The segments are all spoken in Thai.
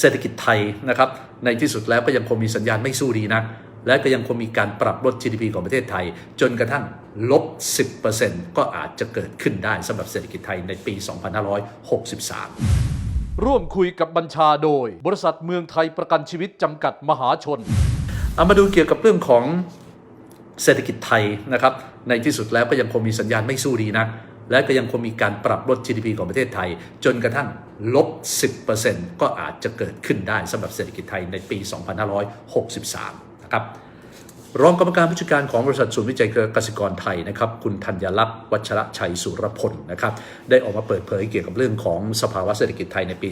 เศรษฐกิจไทยนะครับในที่สุดแล้วก็ยังคงมีสัญญาณไม่สู้ดีนะและก็ยังคงมีการปรับลด GDP ของประเทศไทย จนกระทั่งลบ 10%ก็อาจจะเกิดขึ้นได้สำหรับเศรษฐกิจไทยในปี 2563 ร่วมคุยกับบัญชาโดย บริษัทเมืองไทยประกันชีวิตจำกัดมหาชน เอามาดูเกี่ยวกับเรื่องของเศรษฐกิจไทยนะครับในที่สุดแล้วก็ยังคงมีสัญญาณไม่สู้ดีนะ และก็ยังคงมีการปรับลด GDP ของประเทศไทย จนกระทั่งลบ 10%ก็อาจจะเกิดขึ้นได้สำหรับเศรษฐกิจไทยในปี 2563 นะครับรองกรรมการผู้จัดการของบริษัทศูนย์วิจัยเกษตรกรไทยนะครับคุณธัญลักษณ์วัชระชัยสุรพลนะครับได้ออกมาเปิดเผยเกี่ยวกับเรื่องของสภาวะเศรษฐกิจไทยในปี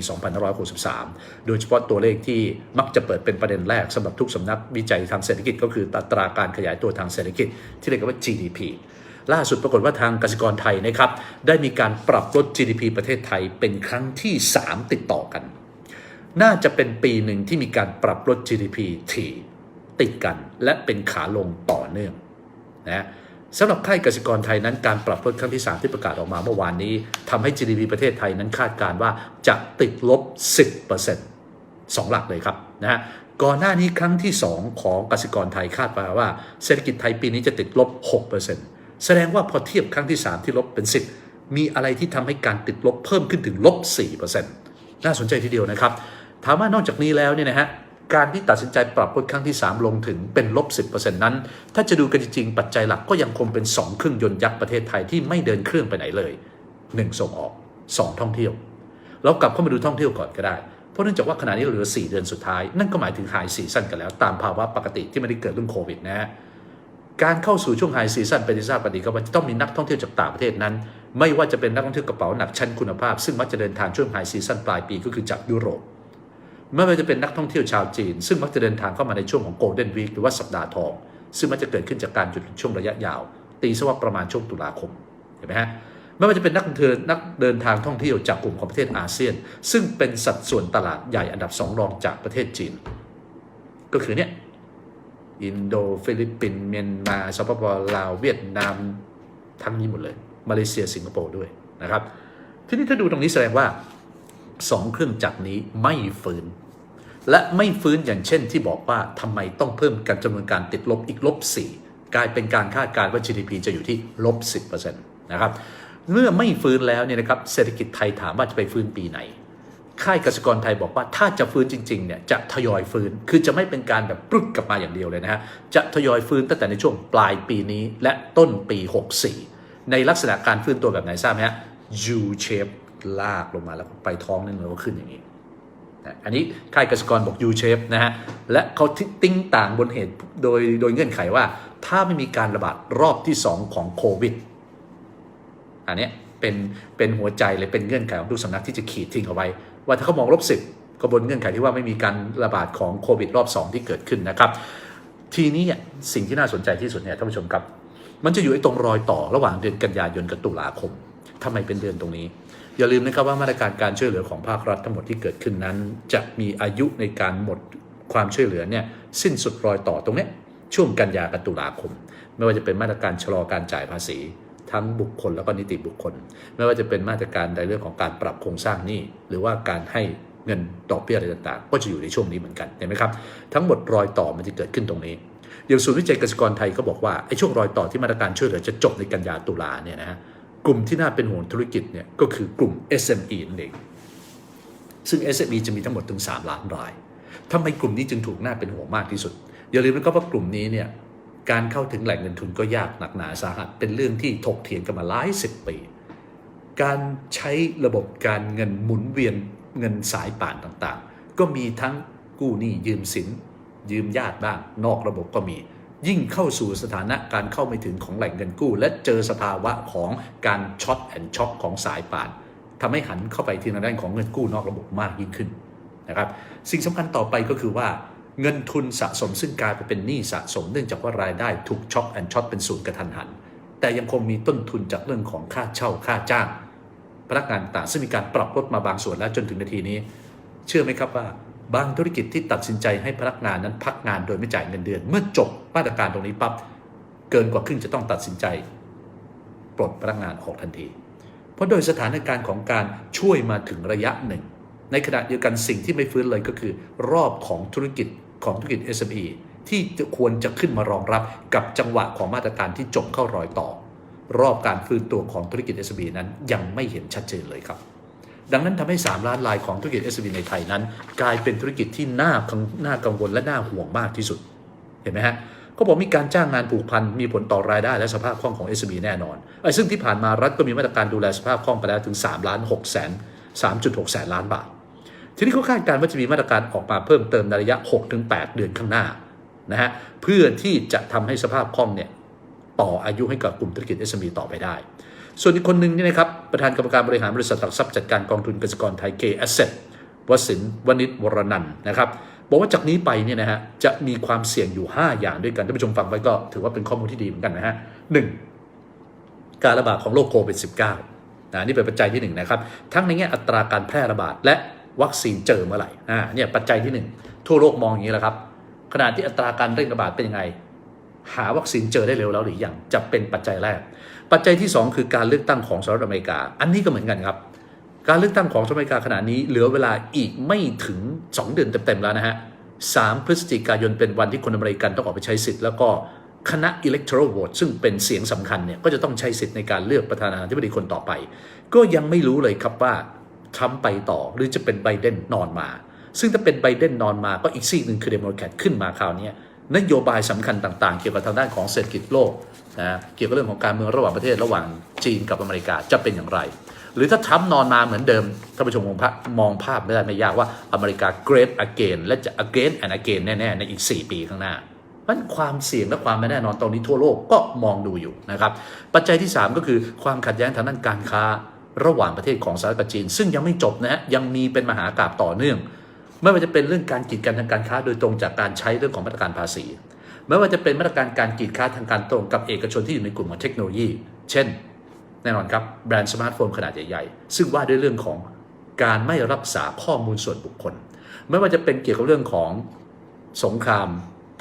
2563 โดยเฉพาะตัวเลขที่มักจะเปิดเป็นประเด็นแรกสำหรับทุกสำนักวิจัยทางเศรษฐกิจก็คืออัตราการขยายตัวทางเศรษฐกิจที่เรียกว่า GDP ล่าสุดปรากฏว่าทางกสิกรไทยนะครับได้มีการปรับลด GDP ประเทศไทยเป็นครั้งที่ 3 ติดต่อกัน น่าจะเป็นปีหนึ่งที่มีการปรับลด GDP ถี่ติดกันและเป็นขาลงต่อเนื่องนะสำหรับค่ายกสิกรไทยนั้นการปรับลดครั้งที่ 3 ที่ประกาศออกมาเมื่อวานนี้ทำให้ GDP ประเทศไทยนั้นคาดการณ์ว่าจะติดลบ 10%สองหลักเลยครับนะฮะก่อนหน้านี้ครั้งที่ 2 ของกสิกรไทยคาดว่าว่าเศรษฐกิจไทยปีนี้จะติดลบ 6% แสดงว่าพอเทียบครั้งที่ 3 ที่ลบเป็น 10 มีอะไรที่ทำให้การติดลบเพิ่มขึ้นถึงลบ4%น่าสนใจทีเดียวนะครับ ถามว่านอกจากนี้แล้วเนี่ยนะฮะการที่ตัดสินใจปรับลดครั้งที่ 3 ลงถึงเป็นลบ 10%นั้น ถ้าจะดูกันจริง ๆ ปัจจัยหลักก็ยังคงเป็น 2 เครื่องยนต์ยักษ์ประเทศไทยที่ไม่เดินเครื่องไปไหนเลย 1 ส่งออก 2 ท่องเที่ยว เรากลับเข้ามาดูท่องเที่ยวก่อนก็ได้ เพราะเนื่องจากว่าขณะนี้เราเหลือ 4 เดือนสุดท้าย นั่นก็หมายถึงไฮซีซั่นกันแล้ว ตามภาวะปกติที่ไม่ได้เกิดเรื่องโควิดนะฮะ การเข้าสู่ช่วงไฮซีซั่นเป็นที่ทราบกันดีครับว่าจะต้องมีนักท่องเที่ยวจากต่างประเทศนั้น ไม่ว่าจะเป็นนักท่องเที่ยวกระเป๋าหนักชั้นคุณภาพ ซึ่งมักจะเดินทางช่วงไฮซีซั่นปลายปีก็คือจากยุโรปไม่ว่าจะเป็นนักท่องเที่ยวชาวจีน ซึ่งมักจะเดินทางเข้ามาในช่วงของโกลเด้นวีคหรือว่าสัปดาห์ทอง ซึ่งมักจะเกิดขึ้นจากการหยุดช่วงระยะยาว ตีซะว่าประมาณช่วงตุลาคมเห็นไหมฮะไม่ว่าจะเป็นนักเดินนักเดินทางท่องเที่ยวจากกลุ่มของประเทศอาเซียน ซึ่งเป็นสัดส่วนตลาดใหญ่อันดับสองรองจากประเทศจีน ก็คือเนี่ย อินโดฟิลิปปินส์เมียนมาสปปลาวเวียดนามทั้งนี้หมดเลย มาเลเซียสิงคโปร์ด้วยนะครับ ทีนี้ถ้าดูตรงนี้แสดงว่าสองเครื่องจักรนี้ไม่ฟื้น และไม่ฟื้นอย่างเช่นที่บอกว่าทำไมต้องเพิ่มการจำนวนการติดลบอีกลบ4กลายเป็นการคาดการณ์ว่า GDP จะอยู่ที่ลบ10%นะครับเมื่อไม่ฟื้นแล้วเนี่ยนะครับเศรษฐกิจไทยถามว่าจะไปฟื้นปีไหน ค่ายกสิกรไทยบอกว่าถ้าจะฟื้นจริงๆเนี่ยจะทยอยฟื้น คือจะไม่เป็นการแบบปรุดกลับมาอย่างเดียวเลยนะฮะ จะทยอยฟื้นตั้งแต่ในช่วงปลายปีนี้และต้นปี 64 ในลักษณะการฟื้นตัวแบบไหนทราบไหมฮะ U shape ลากลงมาแล้วไปท้องนี่มันก็ขึ้นอย่างนี้อันนี้ค่ายกสิกรบอก U shape นะฮะ และเขาติ้งต่างบนเหตุโดยโดยเงื่อนไขว่า ถ้าไม่มีการระบาดรอบที่ 2 ของโควิด อันนี้เป็นเป็นหัวใจเลยเป็นเงื่อนไขของทุกสำนักที่จะขีดทิ้งเอาไว้ ว่าถ้าเขามองลบสิบก็บนเงื่อนไขที่ว่าไม่มีการระบาดของโควิดรอบ 2 ที่เกิดขึ้นนะครับ ทีนี้สิ่งที่น่าสนใจที่สุดเนี่ยท่านผู้ชมครับ มันจะอยู่ไอ้ตรงรอยต่อระหว่างเดือนกันยายนกับตุลาคมทำไมเป็นเดือนตรงนี้ อย่าลืมนะครับว่ามาตรการการช่วยเหลือของภาครัฐทั้งหมดที่เกิดขึ้นนั้น จะมีอายุในการหมดความช่วยเหลือเนี่ยสิ้นสุดรอยต่อตรงนี้ช่วงกันยากับตุลาคม ไม่ว่าจะเป็นมาตรการชะลอการจ่ายภาษี ทั้งบุคคลแล้วก็นิติบุคคล ไม่ว่าจะเป็นมาตรการในเรื่องของการปรับโครงสร้างหนี้หรือว่าการให้เงินดอกเบี้ยอะไรต่างๆ ก็จะอยู่ในช่วงนี้เหมือนกันเห็นไหมครับ ทั้งหมดรอยต่อมันจะเกิดขึ้นตรงนี้อย่างศูนย์วิจัยเกษตรกรไทยก็บอกว่าไอ้ช่วงรอยต่อที่มาตรการช่วยเหลือจะจบในกันยาตุลาเนี่ยนะฮะกลุ่มที่น่าเป็นห่วงธุรกิจเนี่ยก็คือกลุ่ม SME นั่นเองซึ่ง SME จะมีทั้งหมดถึง 3 ล้านรายทำไมกลุ่มนี้จึงถูกน่าเป็นห่วงมากที่สุดอย่าลืมนะครับว่ากลุ่มนี้เนี่ย การเข้าถึงแหล่งเงินทุนก็ยากหนักหนาสาหัส เป็นเรื่องที่ถกเถียงกันมาหลายสิบปี การใช้ระบบการเงินหมุนเวียนเงินสายป่านต่างๆ ก็มีทั้งกู้หนี้ยืมสิน ยืมญาติบ้าง นอกระบบก็มี ยิ่งเข้าสู่สถานะการเข้าไม่ถึงของแหล่งเงินกู้ และเจอสภาวะของการช็อตแอนช็อคของสายป่านทำให้หันเข้าไปที่ทางด้านของเงินกู้นอกระบบมากยิ่งขึ้นนะครับ สิ่งสำคัญต่อไปก็คือว่า เงินทุนสะสมซึ่งกลายไปเป็นหนี้สะสมเนื่องจากว่ารายได้ถูกช็อคแอนช็อตเป็นศูนย์กระทันหัน แต่ยังคงมีต้นทุนจากเรื่องของค่าเช่าค่าจ้าง พนักงานต่างซึ่งมีการปรับลดมาบางส่วนแล้วจนถึงนาทีนี้ เชื่อไหมครับว่า บางธุรกิจที่ตัดสินใจให้พนักงานนั้นพักงานโดยไม่จ่ายเงินเดือน เมื่อจบมาตรการตรงนี้ปั๊บเกินกว่าครึ่งจะต้องตัดสินใจปลดพนักงานออกทันที เพราะโดยสถานการณ์ของการช่วยมาถึงระยะหนึ่ง ในขณะเดียวกันสิ่งที่ไม่ฟื้นเลยก็คือ รอบของธุรกิจของธุรกิจ SME ที่ควรจะขึ้นมารองรับกับจังหวะของมาตรการที่จบเข้ารอยต่อ รอบการฟื้นตัวของธุรกิจ SME นั้นยังไม่เห็นชัดเจนเลยครับ ดังนั้นทำให้ 3 ล้านรายของธุรกิจ SME ในไทยนั้น กลายเป็นธุรกิจที่น่ากังน่ากังวลและน่าห่วงมากที่สุด เห็นไหมฮะเขาบอกมีการจ้างงานผูกพันมีผลต่อรายได้และสภาพคล่องของ SME แน่นอนไอ้ซึ่งที่ผ่านมารัฐก็มีมาตรการดูแลสภาพคล่องไปแล้วถึง3ล้าน6แสน3.6 แสนล้านบาท ทีนี้เขาคาดการณ์ว่าจะมีมาตรการออกมาเพิ่มเติมในระยะ 6-8 เดือนข้างหน้านะฮะเพื่อที่จะทำให้สภาพคล่องเนี่ยต่ออายุให้กับกลุ่มธุรกิจ SME ต่อไปได้ ส่วนอีกคนหนึ่งนี่นะครับประธานกรรมการบริหารบริษัทหลักทรัพย์จัดการกองทุนกสิกรไทย K Asset วสินวณิชวรนันท์นะครับบอกว่าจากนี้ไปเนี่ยนะฮะจะมีความเสี่ยงอยู่ 5 อย่างด้วยกันท่านผู้ชมฟังไว้ก็ถือว่าเป็นข้อมูลที่ดีเหมือนกันนะฮะหนึ่งการระบาดของโรคโควิด -19 นะนี่เป็นปัจจัยที่หนึ่งนะครับทั้งในแง่อัตราการแพร่ระบาดและ วัคซีนเจอเมื่อไหร่อ่าเนี่ยปัจจัยที่หนึ่งทั่วโลกมองอย่างนี้แหละครับขณะที่อัตราการเร่งระบาดเป็นยังไง หาวัคซีนเจอได้เร็วแล้วหรือยังจะเป็นปัจจัยแรก ปัจจัยที่ 2 คือการเลือกตั้งของสหรัฐอเมริกา อันนี้ก็เหมือนกันครับ การเลือกตั้งของสหรัฐอเมริกาขณะนี้เหลือเวลาอีกไม่ถึง 2 เดือนเต็มๆแล้วนะฮะ3พฤศจิกายนเป็นวันที่คนอเมริกันต้องออกไปใช้สิทธิ์แล้วก็คณะ electoral vote ซึ่งเป็นเสียงสำคัญเนี่ยก็จะต้องใช้สิทธิ์ในการเลือกประธานาธิบดีคนต่อไป ก็ยังไม่รู้เลยครับว่า ทรัมป์ไปต่อหรือจะเป็นไบเดนนอนมา ซึ่งถ้าเป็นไบเดนนอนมาก็อีกซีกหนึ่งคือเดโมแครตขึ้นมาคราวนี้นโยบายสำคัญต่างๆ เกี่ยวกับทางด้านของเศรษฐกิจโลกนะเกี่ยวกับเรื่องของการเมืองระหว่างประเทศระหว่างจีนกับอเมริกาจะเป็นอย่างไร หรือถ้าทรัมป์นอนมาเหมือนเดิมท่านผู้ชมมองภาพมองภาพไม่ได้ไม่ยากว่าอเมริกา great again และจะ again and again แน่ๆในอีก 4 ปีข้างหน้ามันความเสี่ยงและความไม่แน่นอนตรงนี้ทั่วโลกก็มองดูอยู่นะครับ ปัจจัยที่ 3 ก็คือความขัดแย้งทางด้านการค้า ระหว่างประเทศของสหรัฐกับจีน ซึ่งยังไม่จบนะฮะยังมีเป็นมหากราบต่อเนื่อง ไม่ว่าจะเป็นเรื่องการกีดกันทางการค้าโดยตรงจากการใช้เรื่องของมาตรการภาษี ไม่ว่าจะเป็นมาตรการการกีดค้าทางการตรงกับเอกชนที่อยู่ในกลุ่มของเทคโนโลยี เช่น แน่นอนครับแบรนด์สมาร์ทโฟนขนาดใหญ่ๆ ซึ่งว่าด้วยเรื่องของการไม่รักษาข้อมูลส่วนบุคคล ไม่ว่าจะเป็นเกี่ยวกับเรื่องของสงคราม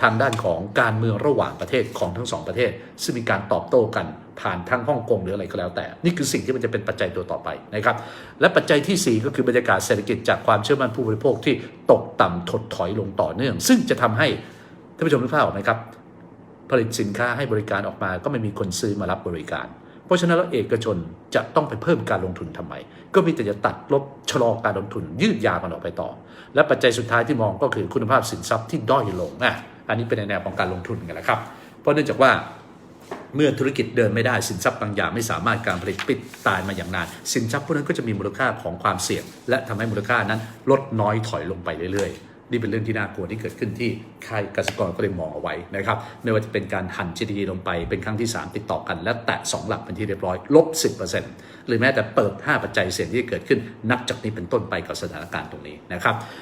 ทางด้านของการเมืองระหว่างประเทศของทั้งสองประเทศ ซึ่งมีการตอบโต้กันผ่านทั้งฮ่องกงหรืออะไรก็แล้วแต่ นี่คือสิ่งที่มันจะเป็นปัจจัยตัวต่อไปนะครับ และปัจจัยทีสี่4 ก็คือบรรยากาศเศรษฐกิจจากความเชื่อมั่นผู้บริโภคที่ตกต่ำถดถอยลงต่อเนื่อง ซึ่งจะทำให้ท่านผู้ชมนึกภาพออกไหมครับ ผลิตสินค้าให้บริการออกมาก็ไม่มีคนซื้อมารับบริการ เพราะฉะนั้นแล้วเอกชนจะต้องไปเพิ่มการลงทุนทำไม ก็มีแต่จะตัดลดชะลอการลงทุนยืดยาวมันออกไปต่อ และปัจจัยสุดท้ายที่มองก็คือคุณภาพสินทรัพย์ที่ด้อยลงอะ อันนี้เป็นในแนวของการลงทุนกันแหละครับ เพราะเนื่องจากว่าเมื่อธุรกิจเดินไม่ได้สินทรัพย์บางอย่างไม่สามารถการผลิตปิดตายมาอย่างนาน สินทรัพย์พวกนั้นก็จะมีมูลค่าของความเสี่ยง และทำให้มูลค่านั้นลดน้อยถอยลงไปเรื่อยๆ นี่เป็นเรื่องที่น่ากลัวที่เกิดขึ้นที่ค่ายกสกรก็เลยมองเอาไว้นะครับไม่ว่าจะเป็นการหัน GDP ลงไปเป็นครั้งที่ 3 ติดต่อกัน และแตะ 2 หลักเป็นที่เรียบร้อยลบ 10%หรือแม้แต่เปิด 5 ปัจจัยเสี่ยงที่เกิดขึ้นนับจากนี้เป็นต้นไปกับสถานการณ์ตรงนี้นะครับ